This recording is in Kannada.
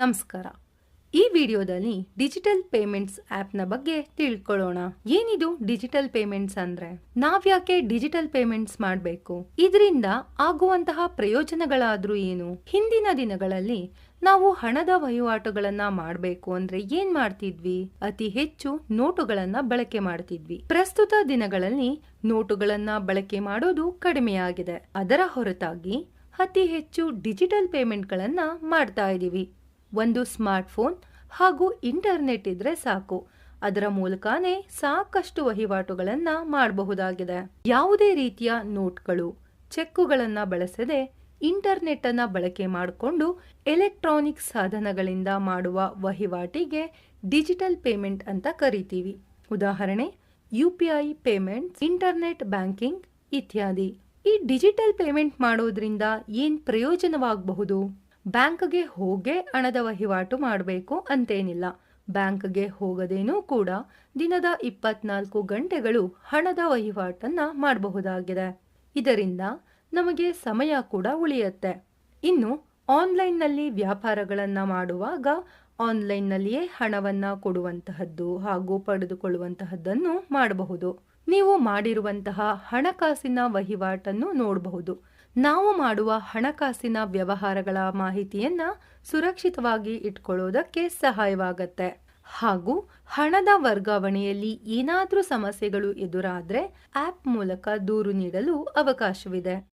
ನಮಸ್ಕಾರ. ಈ ವಿಡಿಯೋದಲ್ಲಿ ಡಿಜಿಟಲ್ ಪೇಮೆಂಟ್ಸ್ ಆ್ಯಪ್ನ ಬಗ್ಗೆ ತಿಳ್ಕೊಳ್ಳೋಣ. ಏನಿದು ಡಿಜಿಟಲ್ ಪೇಮೆಂಟ್ಸ್ ಅಂದ್ರೆ? ನಾವ್ಯಾಕೆ ಡಿಜಿಟಲ್ ಪೇಮೆಂಟ್ಸ್ ಮಾಡಬೇಕು? ಇದರಿಂದ ಆಗುವಂತಹ ಪ್ರಯೋಜನಗಳಾದ್ರೂ ಏನು? ಹಿಂದಿನ ದಿನಗಳಲ್ಲಿ ನಾವು ಹಣದ ವಹಿವಾಟುಗಳನ್ನ ಮಾಡಬೇಕು ಅಂದ್ರೆ ಏನ್ ಮಾಡ್ತಿದ್ವಿ? ಅತಿ ಹೆಚ್ಚು ನೋಟುಗಳನ್ನ ಬಳಕೆ ಮಾಡ್ತಿದ್ವಿ. ಪ್ರಸ್ತುತ ದಿನಗಳಲ್ಲಿ ನೋಟುಗಳನ್ನ ಬಳಕೆ ಮಾಡೋದು ಕಡಿಮೆಯಾಗಿದೆ. ಅದರ ಹೊರತಾಗಿ ಅತಿ ಹೆಚ್ಚು ಡಿಜಿಟಲ್ ಪೇಮೆಂಟ್ಗಳನ್ನ ಮಾಡ್ತಾ ಇದ್ದೀವಿ ಒಂದು ಸ್ಮಾರ್ಟ್ಫೋನ್ ಹಾಗೂ ಇಂಟರ್ನೆಟ್ ಇದ್ರೆ ಸಾಕು. ಅದರ ಮೂಲಕನೇ ಸಾಕಷ್ಟು ವಹಿವಾಟುಗಳನ್ನು ಮಾಡಬಹುದಾಗಿದೆ. ಯಾವುದೇ ರೀತಿಯ ನೋಟ್ಗಳು, ಚೆಕ್ಕುಗಳನ್ನು ಬಳಸದೆ ಇಂಟರ್ನೆಟ್ ಅನ್ನು ಬಳಕೆ ಮಾಡಿಕೊಂಡು ಎಲೆಕ್ಟ್ರಾನಿಕ್ ಸಾಧನಗಳಿಂದ ಮಾಡುವ ವಹಿವಾಟಿಗೆ ಡಿಜಿಟಲ್ ಪೇಮೆಂಟ್ ಅಂತ ಕರಿತೀವಿ. ಉದಾಹರಣೆ, U P I payment internet banking ಇತ್ಯಾದಿ. ಈ ಡಿಜಿಟಲ್ ಪೇಮೆಂಟ್ ಮಾಡೋದ್ರಿಂದ ಏನು ಪ್ರಯೋಜನವಾಗಬಹುದು? ಬ್ಯಾಂಕ್ಗೆ ಹೋಗೇ ಹಣದ ವಹಿವಾಟು ಮಾಡಬೇಕು ಅಂತೇನಿಲ್ಲ. ಬ್ಯಾಂಕ್ಗೆ ಹೋಗದೇನೂ ಕೂಡ ದಿನದ ಇಪ್ಪತ್ನಾಲ್ಕು ಗಂಟೆಗಳು ಹಣದ ವಹಿವಾಟನ್ನು ಮಾಡಬಹುದಾಗಿದೆ. ಇದರಿಂದ ನಮಗೆ ಸಮಯ ಕೂಡ ಉಳಿಯುತ್ತೆ. ಇನ್ನು ಆನ್ಲೈನ್ನಲ್ಲಿ ವ್ಯಾಪಾರಗಳನ್ನು ಮಾಡುವಾಗ ಆನ್ಲೈನ್ನಲ್ಲಿಯೇ ಹಣವನ್ನು ಕೊಡುವಂತಹದ್ದು ಹಾಗೂ ಪಡೆದುಕೊಳ್ಳುವಂತಹದ್ದನ್ನು ಮಾಡಬಹುದು. ನೀವು ಮಾಡಿರುವಂತಹ ಹಣಕಾಸಿನ ವಹಿವಾಟನ್ನು ನೋಡಬಹುದು. ನಾವು ಮಾಡುವ ಹಣಕಾಸಿನ ವ್ಯವಹಾರಗಳ ಮಾಹಿತಿಯನ್ನ ಸುರಕ್ಷಿತವಾಗಿ ಇಟ್ಕೊಳ್ಳೋದಕ್ಕೆ ಸಹಾಯವಾಗತ್ತೆ. ಹಾಗೂ ಹಣದ ವರ್ಗಾವಣೆಯಲ್ಲಿ ಏನಾದರೂ ಸಮಸ್ಯೆಗಳು ಎದುರಾದರೆ ಆಪ್ ಮೂಲಕ ದೂರು ನೀಡಲು ಅವಕಾಶವಿದೆ.